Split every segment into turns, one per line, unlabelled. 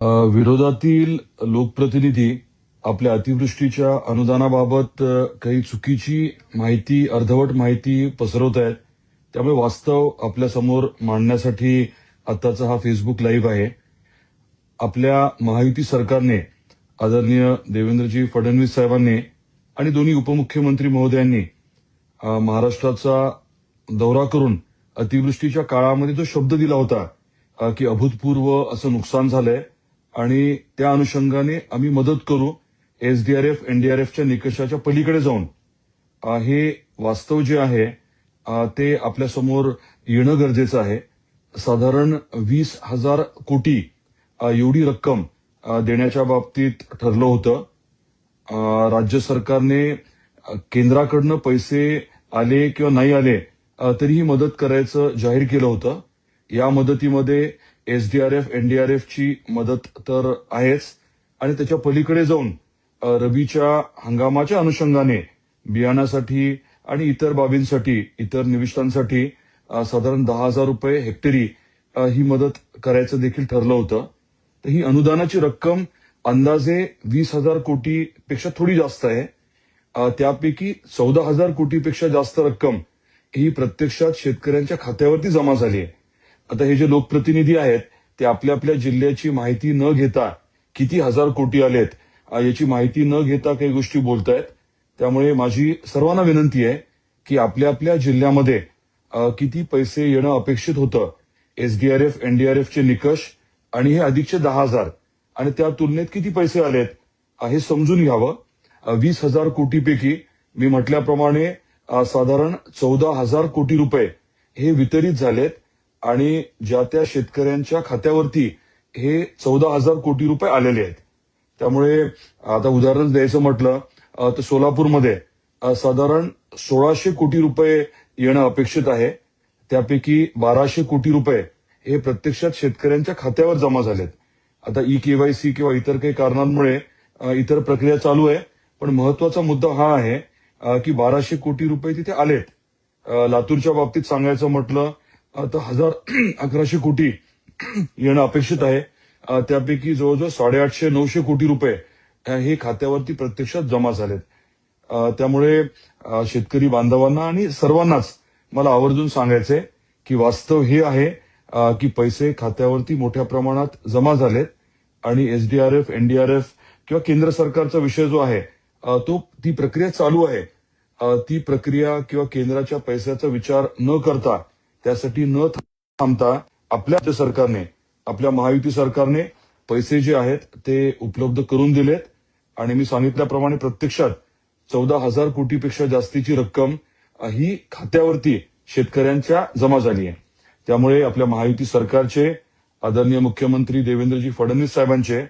विरोधातील लोकप्रतिनिधी आपल्या अतिवृष्टीच्या अनुदानाबाबत काही चुकीची माहिती अर्धवट माहिती पसरवत आहेत. त्यामुळे वास्तव आपल्यासमोर मांडण्यासाठी आताचा हा फेसबुक लाईव्ह आहे. आपल्या महायुती सरकारने आदरणीय देवेंद्रजी फडणवीस साहेबांनी आणि दोन्ही उपमुख्यमंत्री महोदयांनी महाराष्ट्राचा दौरा करून अतिवृष्टीच्या काळामध्ये जो शब्द दिला होता की अभूतपूर्व असं नुकसान झालंय. आणि त्या अनुषंगाने आम्ही मदत करू एसडीआरएफ एनडीआरएफच्या निकषाच्या पलीकडे जाऊन. हे वास्तव जे आहे ते आपल्यासमोर येणं गरजेचं आहे. साधारण वीस हजार कोटी एवढी रक्कम देण्याच्या बाबतीत ठरलं होतं. राज्य सरकारने केंद्राकडनं पैसे आले किंवा नाही आले तरीही मदत करायचं जाहीर केलं होतं. या मदतीमध्ये एसडीआरएफ एनडीआरएफची मदत तर आहेच. आणि त्याच्या पलीकडे जाऊन रवीच्या रबीच्या हंगामाच्या अनुषंगाने बियाण्यासाठी आणि इतर बाबींसाठी इतर निविष्ठांसाठी साधारण दहा हजार रुपये हेक्टरी ही मदत करायचं देखील ठरलं होतं. तर ही अनुदानाची रक्कम अंदाजे वीस हजार कोटीपेक्षा थोडी जास्त आहे. त्यापैकी चौदा हजार कोटीपेक्षा जास्त रक्कम ही प्रत्यक्षात शेतकऱ्यांच्या खात्यावरती जमा झाली आहे. आता हे जे लोकप्रतिनिधी आहेत ते आपल्या आपल्या जिल्ह्याची माहिती न घेता किती हजार कोटी आलेत याची माहिती न घेता काही गोष्टी बोलतायत. त्यामुळे माझी सर्वांना विनंती आहे की आपल्या आपल्या जिल्ह्यामध्ये किती पैसे येणं अपेक्षित होतं एसडीआरएफ एनडीआरएफचे निकष आणि हे अधिकचे दहा हजार आणि त्या तुलनेत किती पैसे आलेत हे समजून घ्यावं. वीस हजार कोटीपैकी मी म्हटल्याप्रमाणे साधारण चौदा हजार कोटी रुपये हे वितरित झालेत. आणि ज्या त्या शेतकऱ्यांच्या खात्यावरती हे चौदा हजार कोटी रुपये आलेले आहेत. त्यामुळे आता उदाहरण द्यायचं म्हटलं तर सोलापूरमध्ये साधारण सोळाशे कोटी रुपये येणं अपेक्षित आहे. त्यापैकी बाराशे कोटी रुपये हे प्रत्यक्षात शेतकऱ्यांच्या खात्यावर जमा झालेत. आता ई केवायसी किंवा इतर काही कारणांमुळे इतर प्रक्रिया चालू आहे. पण महत्त्वाचा मुद्दा हा आहे की बाराशे कोटी रुपये तिथे आलेत. लातूरच्या बाबतीत सांगायचं म्हटलं आता हजार अकराशे कोटी येणं अपेक्षित आहे. त्यापैकी जवळजवळ साडेआठशे नऊशे कोटी रुपये हे खात्यावरती प्रत्यक्षात जमा झालेत. त्यामुळे शेतकरी बांधवांना आणि सर्वांनाच मला आवर्जून सांगायचंय की वास्तव हे आहे की पैसे खात्यावरती मोठ्या प्रमाणात जमा झालेत आणि एसडीआरएफ एनडीआरएफ किंवा केंद्र सरकारचा विषय जो आहे तो ती प्रक्रिया चालू आहे. ती प्रक्रिया किंवा केंद्राच्या पैशाचा विचार न करता त्यासाठी न थांबता आपल्या राज्य सरकारने आपल्या महायुती सरकारने पैसे जे आहेत ते उपलब्ध करून दिलेत. आणि मी सांगितल्याप्रमाणे प्रत्यक्षात चौदा हजार कोटीपेक्षा जास्तीची रक्कम ही खात्यावरती शेतकऱ्यांच्या जमा झाली आहे. त्यामुळे आपल्या महायुती सरकारचे आदरणीय मुख्यमंत्री देवेंद्रजी फडणवीस साहेबांचे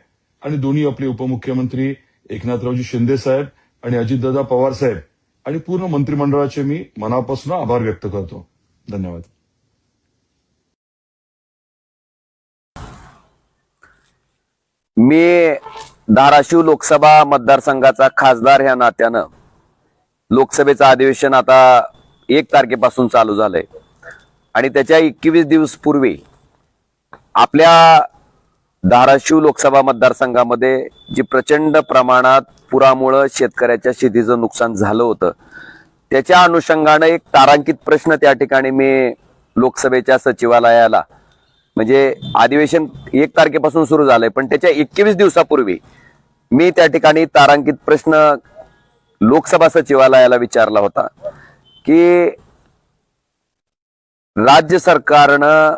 आणि दोन्ही आपले उपमुख्यमंत्री एकनाथरावजी शिंदे साहेब आणि अजितदादा पवार साहेब आणि पूर्ण मंत्रिमंडळाचे मी मनापासून आभार व्यक्त करतो. धन्यवाद.
मी धाराशिव लोकसभा मतदारसंघाचा खासदार ह्या नात्यानं लोकसभेचं अधिवेशन आता एक तारखेपासून चालू झालंय. आणि त्याच्या एकवीस दिवस पूर्वी आपल्या धाराशिव लोकसभा मतदारसंघामध्ये जी प्रचंड प्रमाणात पुरामुळं शेतकऱ्याच्या शेतीचं नुकसान झालं होतं त्याच्या अनुषंगानं एक तारांकित प्रश्न त्या ठिकाणी मी लोकसभेच्या सचिवालयाला म्हणजे अधिवेशन एक तारखेपासून सुरू झालंय पण त्याच्या एकवीस दिवसापूर्वी मी त्या ठिकाणी तारांकित प्रश्न लोकसभा सचिवालयाला विचारला होता की राज्य सरकारनं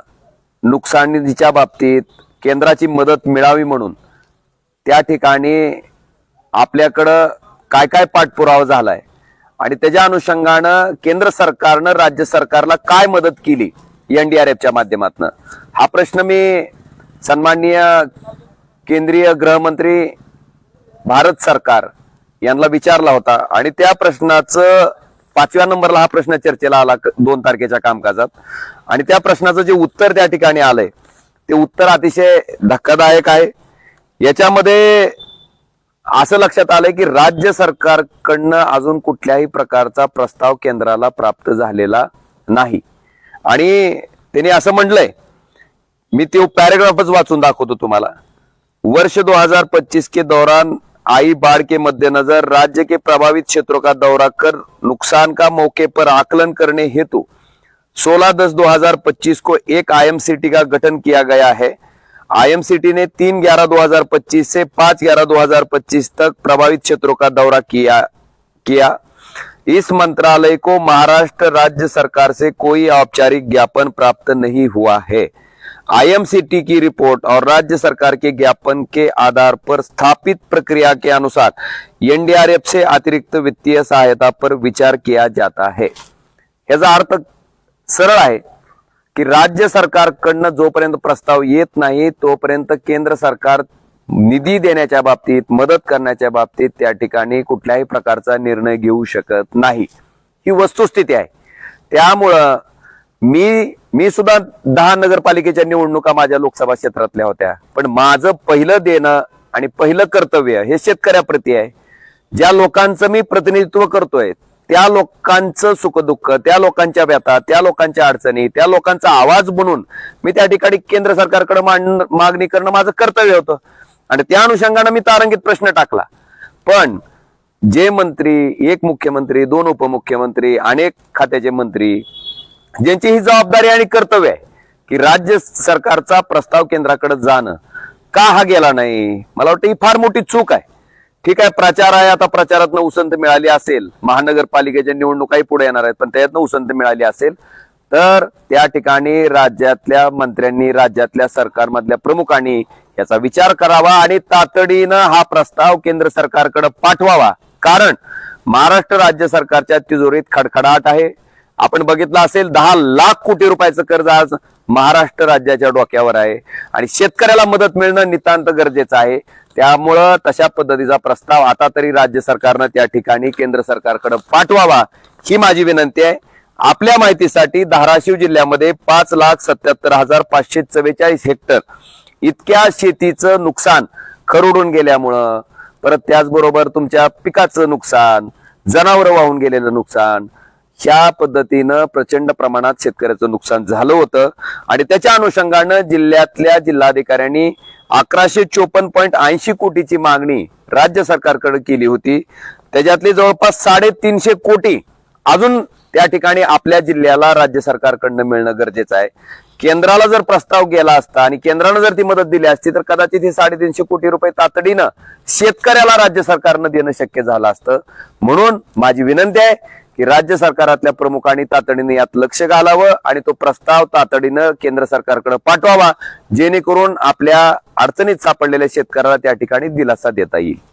नुकसान निधीच्या बाबतीत केंद्राची मदत मिळावी म्हणून त्या ठिकाणी आपल्याकडं काय काय पाठपुरावा झालाय? आणि त्याच्या अनुषंगानं केंद्र सरकारनं राज्य सरकारला काय मदत केली? एनडीआरएफच्या माध्यमातून. हा प्रश्न मी सन्माननीय केंद्रीय गृहमंत्री भारत सरकार यांना विचारला होता आणि त्या प्रश्नाचं पाचव्या नंबरला हा प्रश्न चर्चेला आला दोन तारखेच्या कामकाजात. आणि त्या प्रश्नाचं जे उत्तर त्या ठिकाणी आलंय ते उत्तर अतिशय धक्कादायक आहे. याच्यामध्ये असं लक्षात आलंय की राज्य सरकारकडनं अजून कुठल्याही प्रकारचा प्रस्ताव केंद्राला प्राप्त झालेला नाही. आणि त्यांनी असं म्हटलंय मी तो पॅरेग्राफच वाचून दाखवतो तुम्हाला. वर्ष 2025 के दौरान आई बाढ़ के मद्देनजर राज्य के प्रभावित क्षेत्रों का दौरा कर नुकसान का मौके पर आकलन करने हेतु 16 दस 2025 को एक आईएमसीटी का गठन किया गया है। आईएमसीटी ने 3 ग्यारह 2025 से 5 ग्यारह 2025 तक प्रभावित क्षेत्रों का दौरा किया किया। इस मंत्रालय को महाराष्ट्र राज्य सरकार से कोई औपचारिक ज्ञापन प्राप्त नहीं हुआ है। आईएमसीटी की रिपोर्ट और राज्य सरकार के ज्ञापन के आधार पर स्थापित प्रक्रिया के अनुसार एनडीआरएफ से अतिरिक्त वित्तीय सहायता पर विचार किया जाता है। अर्थ सरळ आहे की राज्य सरकारकडनं जोपर्यंत प्रस्ताव येत नाही, तोपर्यंत केंद्र सरकार निधी देण्याच्या बाबतीत मदत करण्याच्या बाबतीत त्या ठिकाणी कुठल्याही प्रकारचा निर्णय घेऊ शकत नाही. ही वस्तुस्थिती आहे. त्यामुळं मी मी सुद्धा दहा नगरपालिकेच्या निवडणुका माझ्या लोकसभा क्षेत्रातल्या होत्या. पण माझं पहिलं देणं आणि पहिलं कर्तव्य हे शेतकऱ्याप्रती आहे. ज्या लोकांचं मी प्रतिनिधित्व करतोय त्या लोकांचं सुखदुःख त्या लोकांच्या व्यथा त्या लोकांच्या अडचणी त्या लोकांचा आवाज बनून मी त्या ठिकाणी केंद्र सरकारकडे मागणी करणं माझं कर्तव्य होतं. आणि त्या अनुषंगानं मी तारंगीत प्रश्न टाकला. पण जे मंत्री एक मुख्यमंत्री दोन उपमुख्यमंत्री अनेक खात्याचे मंत्री ज्यांची ही जबाबदारी आणि कर्तव्य आहे की राज्य सरकारचा प्रस्ताव केंद्राकडे जाणं का हा गेला नाही? मला वाटतं ही फार मोठी चूक आहे. ठीक आहे प्रचार आहे आता प्रचारातनं उसंत मिळाली असेल. महानगरपालिकेच्या निवडणुकाही पुढे येणार आहेत पण त्यातनं उसंत मिळाली असेल तर त्या ठिकाणी राज्यातल्या मंत्र्यांनी राज्यातल्या सरकारमधल्या प्रमुखांनी याचा विचार करावा आणि तातडीनं हा प्रस्ताव केंद्र सरकारकडे पाठवावा. कारण महाराष्ट्र राज्य सरकारच्या तिजोरीत खडखडाट आहे. आपण बघितलं असेल दहा लाख कोटी रुपयाचं कर्ज आज महाराष्ट्र राज्याच्या डोक्यावर आहे. आणि शेतकऱ्याला मदत मिळणं नितांत गरजेचं आहे. त्यामुळं तशा पद्धतीचा प्रस्ताव आता तरी राज्य सरकारनं त्या ठिकाणी केंद्र सरकारकडे पाठवावा ही माझी विनंती आहे. आपल्या माहितीसाठी धाराशिव जिल्ह्यामध्ये पाच लाख सत्याहत्तर हजार पाचशे चव्वेचाळीस हेक्टर इतक्या शेतीचं नुकसान खरडून गेल्यामुळं परत त्याचबरोबर तुमच्या पिकाचं नुकसान जनावरं वाहून गेलेलं नुकसान ह्या पद्धतीनं प्रचंड प्रमाणात शेतकऱ्याचं नुकसान झालं होतं. आणि त्याच्या अनुषंगानं जिल्ह्यातल्या जिल्हाधिकाऱ्यांनी अकराशे चोपन्न पॉईंट ऐंशी कोटीची मागणी राज्य सरकारकडे केली होती. त्याच्यातली जवळपास साडेतीनशे कोटी अजून त्या ठिकाणी आपल्या जिल्ह्याला राज्य सरकारकडनं मिळणं गरजेचं आहे. केंद्राला जर प्रस्ताव गेला असता आणि केंद्रानं जर ती मदत दिली असती तर कदाचित हे साडेतीनशे कोटी रुपये तातडीनं शेतकऱ्याला राज्य सरकारनं देणं शक्य झालं असतं. म्हणून माझी विनंती आहे की राज्य सरकारातल्या प्रमुखांनी तातडीने यात लक्ष घालावं आणि तो प्रस्ताव तातडीनं केंद्र सरकारकडे पाठवावा जेणेकरून आपल्या अडचणीत सापडलेल्या शेतकऱ्याला त्या ठिकाणी दिलासा देता येईल.